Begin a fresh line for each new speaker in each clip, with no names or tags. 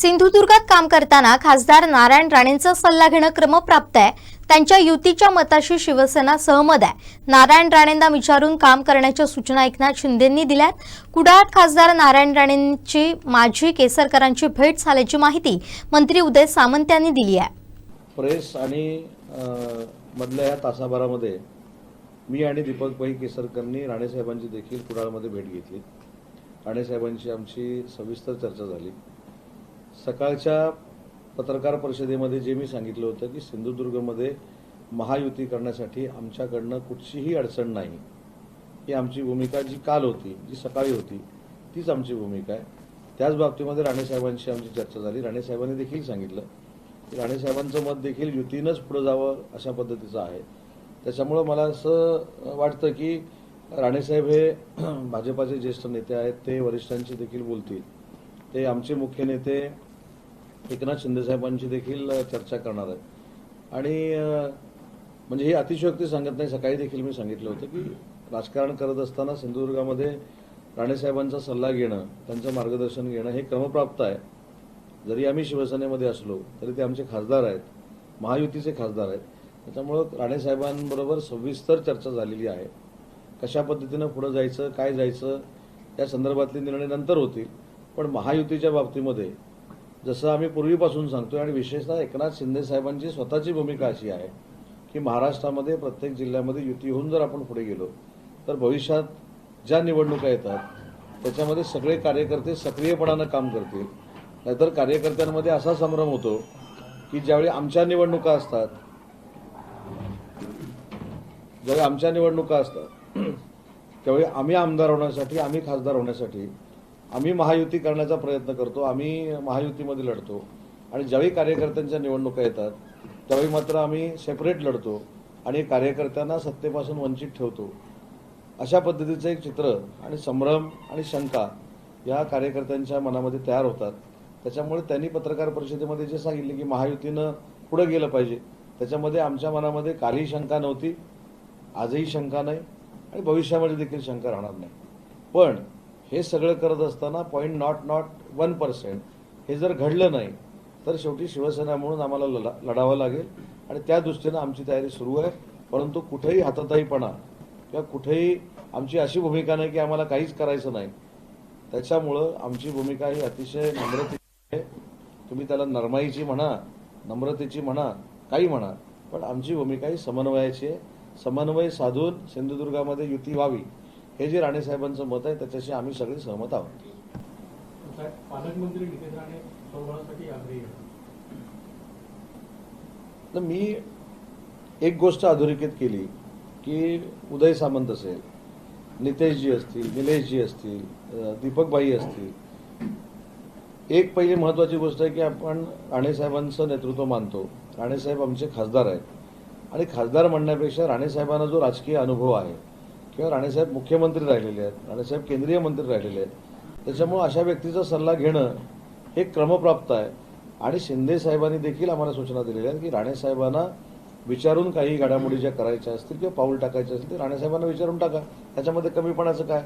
सिंधुदुर्गात काम करताना खासदार नारायण राणेंचा सल्ला घेणं क्रमप्राप्त आहे. त्यांच्या युतीच्या मताशी शिवसेना सहमत आहे. नारायण राणेंना विचारून काम करण्याच्या सूचना एकनाथ शिंदेंनी दिल्यात. कुडाळ खासदार नारायण राणेंची माजी केसरकरांची भेट झाल्याची माहिती मंत्री उदय सामंत यांनी दिली आहे.
प्रेस आणि मधल्या या तासाभरामध्ये मी आणि दीपक भाई केसरकरांनी राणेसाहेबांची देखील कुडाळमध्ये भेट घेतली. राणेसाहेबांची आमची सविस्तर चर्चा झाली. सकाळच्या पत्रकार परिषदेमध्ये जे मी सांगितलं होतं की सिंधुदुर्गमध्ये महायुती करण्यासाठी आमच्याकडनं कुठचीही अडचण नाही. ही आमची भूमिका जी काल होती जी सकाळी होती तीच आमची भूमिका आहे. त्याच बाबतीमध्ये राणेसाहेबांशी आमची चर्चा झाली. राणेसाहेबांनी देखील सांगितलं की राणेसाहेबांचं मत देखील युतीनंच पुढं जावं अशा पद्धतीचं आहे. त्याच्यामुळं मला असं वाटतं की राणेसाहेब हे भाजपाचे ज्येष्ठ नेते आहेत ते वरिष्ठांशी देखील बोलतील. ते आमचे मुख्य नेते एकनाथ शिंदेसाहेबांची देखील चर्चा करणार आहे. आणि म्हणजे ही अतिशयोक्ती सांगत नाही सकाळी देखील मी सांगितलं होतं की राजकारण करत असताना सिंधुदुर्गामध्ये राणेसाहेबांचा सल्ला घेणं त्यांचं मार्गदर्शन घेणं हे क्रमप्राप्त आहे. जरी आम्ही शिवसेनेमध्ये असलो तरी ते आमचे खासदार आहेत महायुतीचे खासदार आहेत. त्याच्यामुळं राणेसाहेबांबरोबर सविस्तर चर्चा झालेली आहे. कशा पद्धतीनं पुढं जायचं काय जायचं या संदर्भातले निर्णय नंतर होतील. पण महायुतीच्या बाबतीमध्ये जसं आम्ही पूर्वीपासून सांगतोय आणि विशेषतः एकनाथ शिंदे साहेबांची स्वतःची भूमिका अशी आहे की महाराष्ट्रामध्ये प्रत्येक जिल्ह्यामध्ये युती होऊन जर आपण पुढे गेलो तर भविष्यात ज्या निवडणुका येतात त्याच्यामध्ये सगळे कार्यकर्ते सक्रियपणानं काम करतील. नाहीतर कार्यकर्त्यांमध्ये असा संभ्रम होतो की ज्यावेळी आमच्या निवडणुका असतात ज्यावेळी आमच्या निवडणुका असतात त्यावेळी आम्ही आमदार होण्यासाठी आम्ही खासदार होण्यासाठी आम्ही महायुती करण्याचा प्रयत्न करतो आम्ही महायुतीमध्ये लढतो. आणि ज्यावेळी कार्यकर्त्यांच्या निवडणुका येतात त्यावेळी मात्र आम्ही सेपरेट लढतो आणि कार्यकर्त्यांना सत्तेपासून वंचित ठेवतो. अशा पद्धतीचं एक चित्र आणि संभ्रम आणि शंका या कार्यकर्त्यांच्या मनामध्ये तयार होतात. त्याच्यामुळे त्यांनी पत्रकार परिषदेमध्ये जे सांगितले की महायुतीनं पुढं गेलं पाहिजे त्याच्यामध्ये आमच्या मनामध्ये काहीही शंका नव्हती. आजही शंका नाही आणि भविष्यामध्ये देखील शंका राहणार नाही. पण हे सगळं करत असताना point nought nought one percent हे जर घडलं नाही तर शेवटी शिवसेना म्हणून आम्हाला लढा लढावं लागेल. आणि त्या दृष्टीनं आमची तयारी सुरू आहे. परंतु कुठेही हाताताईपणा किंवा कुठेही आमची अशी भूमिका नाही की आम्हाला काहीच करायचं नाही. त्याच्यामुळं आमची भूमिका ही अतिशय नम्रतेची आहे. तुम्ही त्याला नरमाईची म्हणा नम्रतेची म्हणा काही म्हणा पण आमची भूमिका ही समन्वयाची आहे. समन्वय साधून सिंधुदुर्गामध्ये युती व्हावी. हे जे राणेसाहेबांचं मत आहे त्याच्याशी आम्ही सगळे सहमत आहोत.
पालकमंत्री नितेश राणे.
तर मी एक गोष्ट अधोरेखित केली की उदय सामंत असेल नितेशजी असतील निलेशजी असतील दीपकबाई असतील एक पहिली महत्वाची गोष्ट आहे की आपण राणेसाहेबांचं नेतृत्व मानतो. राणेसाहेब आमचे खासदार आहेत. आणि खासदार म्हणण्यापेक्षा राणेसाहेबांना जो राजकीय अनुभव आहे किंवा राणेसाहेब मुख्यमंत्री राहिलेले आहेत राणेसाहेब केंद्रीय मंत्री राहिलेले आहेत. त्याच्यामुळं अशा व्यक्तीचा सल्ला घेणं हे क्रमप्राप्त आहे. आणि शिंदे साहेबांनी देखील आम्हाला सूचना दिलेल्या आहेत की राणेसाहेबांना विचारून काही घडामोडी ज्या करायच्या असतील किंवा पाऊल टाकायचे असतील ते राणेसाहेबांना विचारून टाका. त्याच्यामध्ये कमीपणाचं काय?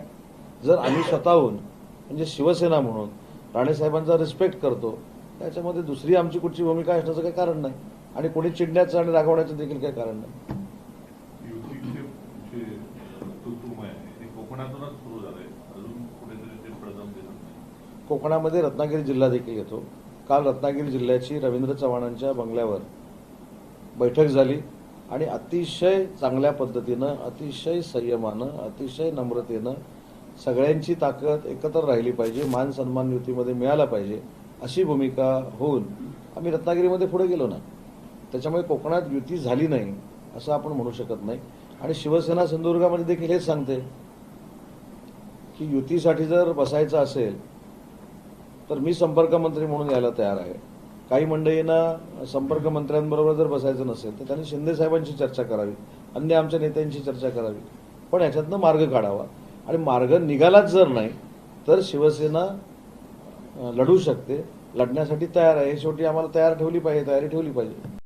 जर आम्ही स्वतःहून म्हणजे शिवसेना म्हणून राणेसाहेबांचा रिस्पेक्ट करतो त्याच्यामध्ये दुसरी आमची कुठची भूमिका असण्याचं काही कारण नाही. आणि कोणी चिडण्याचं आणि रागवण्याचं देखील काही कारण नाही
युतीचे जे तुतुम आहे ते कोकणातूनच सुरू झालंय अजून कुठेतरी ते प्रथम दिसत नाही
कोकणामध्ये रत्नागिरी जिल्हा देखील येतो. काल रत्नागिरी जिल्ह्याची रवींद्र चव्हाणांच्या बंगल्यावर बैठक झाली आणि अतिशय चांगल्या पद्धतीनं अतिशय संयमानं अतिशय नम्रतेनं सगळ्यांची ताकद एकत्र राहिली पाहिजे मान सन्मान युतीमध्ये मिळाला पाहिजे अशी भूमिका होऊन आम्ही रत्नागिरीमध्ये पुढे गेलो ना. त्याच्यामुळे कोकणात युती झाली नाही असं आपण म्हणू शकत नाही. आणि शिवसेना सिंधुदुर्गामध्ये देखील हेच सांगते की युतीसाठी जर बसायचं असेल तर मी संपर्क मंत्री म्हणून यायला तयार आहे. काही मंडळींना संपर्क मंत्र्यांबरोबर जर बसायचं नसेल तर त्यांनी शिंदे साहेबांशी चर्चा करावी अन्य आमच्या नेत्यांशी चर्चा करावी. पण याच्यातनं मार्ग काढावा. आणि मार्ग निघालाच जर नाही तर शिवसेना लढू शकते. लढण्यासाठी तयार आहे. शेवटी आम्हाला तयार ठेवली पाहिजे तयारी ठेवली पाहिजे.